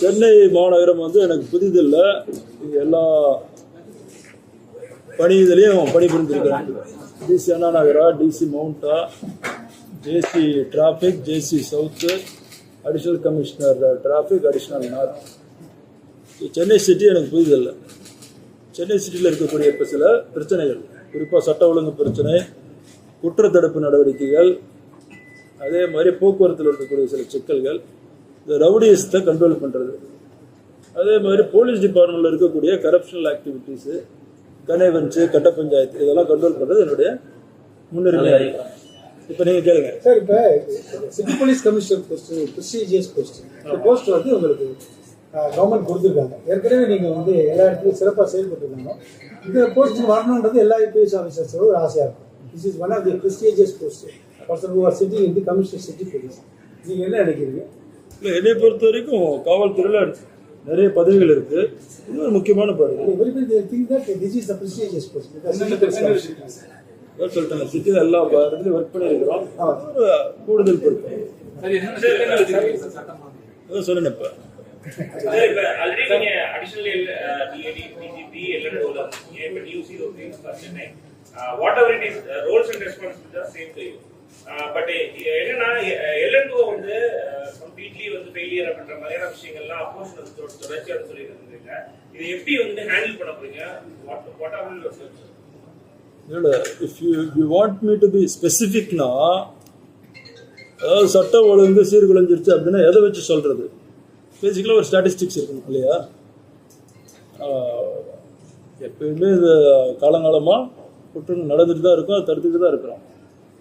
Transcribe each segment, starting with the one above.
சென்னை மாநகரம் வந்து எனக்கு புதிதில்லை எல்லா பணி இதுலேயும் பணிபுரிந்திருக்கிறேன் டிசி அண்ணா நகரா DC மவுண்டா JC traffic JC south additional commissioner traffic additional north Chennai city எனக்கு புரிதல்ல. சென்னை சிட்டியில் இருக்கக்கூடிய இப்போ சில பிரச்சனைகள். குறிப்பாக சட்ட ஒழுங்கு பிரச்சனை குற்றத்தடுப்பு நடவடிக்கைகள் அதே மாதிரி போக்குவரத்தில் இருக்கக்கூடிய சில சிக்கல்கள். இந்த ரவுடியஸத்தை கண்ட்ரோல் பண்ணுறது அதே மாதிரி போலீஸ் டிபார்ட்மெண்ட்டில் இருக்கக்கூடிய கரப்ஷனல் ஆக்டிவிட்டீஸு கனேவன்ஸு கட்ட பஞ்சாயத்து இதெல்லாம் கண்ட்ரோல் பண்ணுறது என்னுடைய இருக்கும் இப்போ நீங்கள் கேளுங்க. சார் இப்போ city police commissioner post prestigious post இந்த போஸ்ட் வந்து உங்களுக்கு கவர்மெண்ட் கொடுத்துருக்காங்க. ஏற்கனவே நீங்கள் வந்து எல்லா இடத்துலையும் சிறப்பாக செயல்பட்டுருக்காங்க. இந்த போஸ்ட் வரணுன்றது எல்லா ஐபிஎஸ் ஆஃபீஸர்ஸோட ஒரு ஆசையாக இருக்கும். This is one of the prestigious post person who are city in the commissioner city police நீங்கள் என்ன நினைக்கிறீங்க? இல்லை என்னை பொறுத்த வரைக்கும் காவல்துறையில் நிறைய பதவிகள் இருக்குது இன்னொரு முக்கியமான பதவி. இஸ் சிட்டி சொல்லிட்டாங்க எல்லா இடத்துலையும் ஒர்க் பண்ணியிருக்கிறோம் ஒரு கூடுதல் பொறுப்பு. அதான் சொன்னேன் இப்போ. responsibilities are same to you. Uh, but uh, என்னன்னா வந்து பண்ற மாதிரியான விஷயங்கள்லாம் அப்போஸ் தொடர்ச்சியாக சொல்லியிருந்தீங்க இதை எப்படி வந்து ஹேண்டில் பண்ண போறீங்க? What what are your search இல்லை if you you want me to be ஸ்பெசிஃபிக்னா அதாவது சட்டம் ஒழுங்கு சீர்குலைஞ்சிருச்சு அப்படின்னா எதை வச்சு சொல்கிறது பேசிக்கலாக ஒரு ஸ்டாட்டிஸ்டிக்ஸ் இருக்கணும் இல்லையா? எப்பயுமே இது காலங்காலமாக குற்றங்கள் நடந்துட்டு தான் இருக்கும் அதை தடுத்துட்டு தான் இருக்கிறோம்.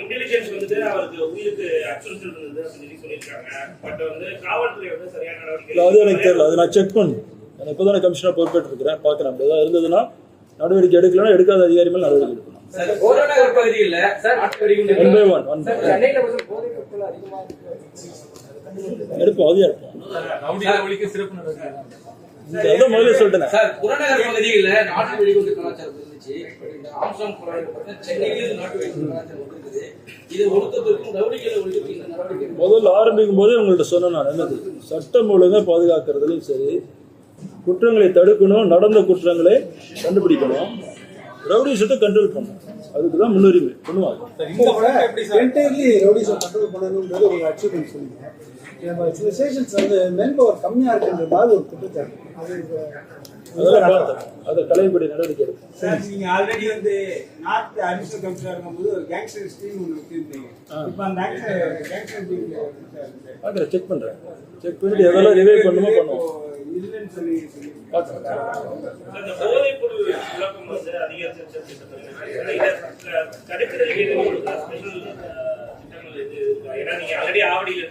இன்டெலிஜென்ஸ் வந்து அவருக்கு உயிருக்கு அச்சுறுத்தல் இருந்தது அப்படின்னு சொல்லி சொல்லியிருக்காங்க. பட் வந்து காவல்துறை வந்து சரியான இல்லை அது எனக்கு தெரியல. நடவடிக்கை அதை நான் செக் பண்ணணும் நான் இப்போ தானே கமிஷனர் பொறுப்பேற்று இருக்கிறேன் பார்க்குறேன். அப்படி ஏதாவது இருந்ததுன்னா நடவடிக்கை எடுக்கலைன்னா எடுக்காத அதிகாரி மேல் நடவடிக்கை எடுக்கணும். சார் கோரநகர் பகுதியில் சார் நாட்டு வெடிகுண்டு one by one one sir சென்னையில வந்து போதை பொருட்கள் அதிகமா இருக்கு. எடுப்போம் அதையும் எடுப்போம். சிறப்பு நடவடிக்கை. அதான் முதல்ல சொல்லிட்டேன். சார் புறநகர் பகுதியில் நாட்டு வெடிகுண்டு கலாச்சாரம் இருந்துச்சு. இந்த ஆம்சாங் புறநகர் பார்த்தீங்கன்னா சென்னையிலும் நாட்டு வெடிகுண்டு கலாச்சாரம் இருக்குது இது ஒழுக்கத்திற்கும் ரவுடிகளை ஒழிக்கிறதுக்கும் இந்த நடவடிக்கை முதல்ல ஆரம்பிக்கும் போதே உங்கள்ட்ட சொன்னேன் நான். என்னது? சட்டம் ஒழுங்கை பாதுகாக்கிறதுலையும் சரி குற்றங்களை தடுக்கணும் நடந்த குற்றங்களை கண்டுபிடிக்கணும் ரவுடிசத்தை கண்ட்ரோல் பண்ணணும். அதுக்கு தான் முன்னுரிமை பண்ணுவாங்க சில ஸ்டேஷன்ஸ் வந்து மென் பவர் கம்மியாக இருக்குன்ற மாதிரி ஒரு குற்றச்சாட்டு அது களையக்கூடிய நடவடிக்கை எடுக்கும். சார் நீங்க ஆல்ரெடி வந்து நார்த் அடிஷனல் கமிஷனர் இருக்கும்போது ஒரு கேங்ஸ்டர் டீம் ஒன்று வச்சிருந்தீங்க. இப்போ அந்த கேங்ஸ்டர் டீம் பார்க்குறேன் செக் பண்ணுறேன் செக் பண்ணிட்டு எதெல்லாம் ரிவைவ் பண்ணுமோ பண்ணுவோம். இல்லைன்னு சொல்லி? ஏன்னா நீங்க ஆல்ரெடி ஆவடியில்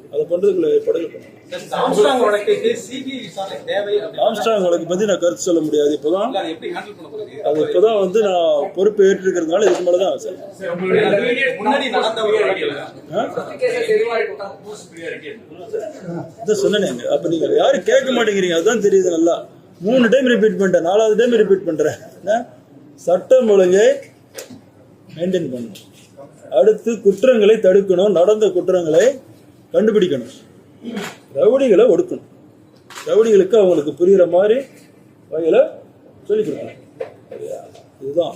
அதை பண்ணுறதுக்குள்ள ஏற்பாடுகள் பண்ணணும் ஆம்ஸ்டாங் வழக்கு பற்றி நான் கருத்து சொல்ல முடியாது. இப்போதான் அதை எப்படி ஹேண்டில் பண்ண போறீங்க அது இப்போதான் வந்து நான் பொறுப்பு ஏற்றிருக்கிறதுனால இதுக்கு மேலே தான் சார் இதான் சொன்னேங்க அப்ப நீங்க யாரும் கேட்க மாட்டேங்கிறீங்க. அதுதான் தெரியுது நல்லா. மூணு டைம் ரிப்பீட் பண்ணிட்டேன். நாலாவது டைம் ரிப்பீட் பண்றேன். என்ன? சட்டம் ஒழுங்கை மெயின்டைன் பண்ணணும். அடுத்து குற்றங்களை தடுக்கணும். நடந்த குற்றங்களை கண்டுபிடிக்கணும். ரவுடிகளை ஒடுக்கணும். ரவுடிகளுக்கு அவங்களுக்கு புரியுற மாதிரி வகையில சொல்லிக் கொடுக்கணும்? இதுதான்.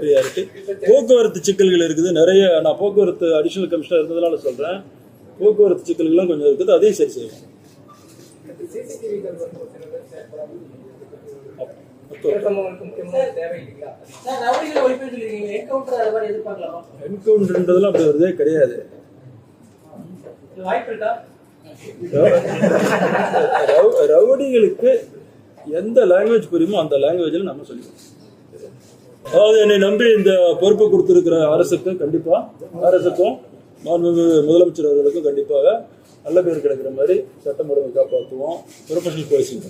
priority. போக்குவரத்து சிக்கல்கள் இருக்குது. நிறைய நான் போக்குவரத்து அடிஷனல் கமிஷனர் இருந்ததுனால சொல்றேன். போக்குவரத்து சிக்கல்கள்லாம் கொஞ்சம் இருக்குது. அதையும் சரி செய்யணும். சார் ரவுடிகளை ஒழிப்பு சொல்லிருக்கீங்க என்கவுண்டர் அது மாதிரி எதிர்பார்க்கலாமா? என்கவுண்டர்ன்றதெல்லாம் அப்படி வருதே கிடையாது. வாய்ப்பு இருக்கா? ரவு- ரவுடிகளுக்கு எந்த லாங்குவேஜ் புரியுமோ அந்த லாங்குவேஜில் நம்ம சொல்லிக்கணும் அதாவது என்னை நம்பி இந்த பொறுப்பு கொடுத்துருக்கிற அரசுக்கும் கண்டிப்பா அரசுக்கும் மாண்புமிகு முதலமைச்சர் அவர்களுக்கும் கண்டிப்பாக நல்ல பேர் கிடைக்கிற மாதிரி சட்டம் ஒழுங்கு காப்பாற்றுவோம். Professional policing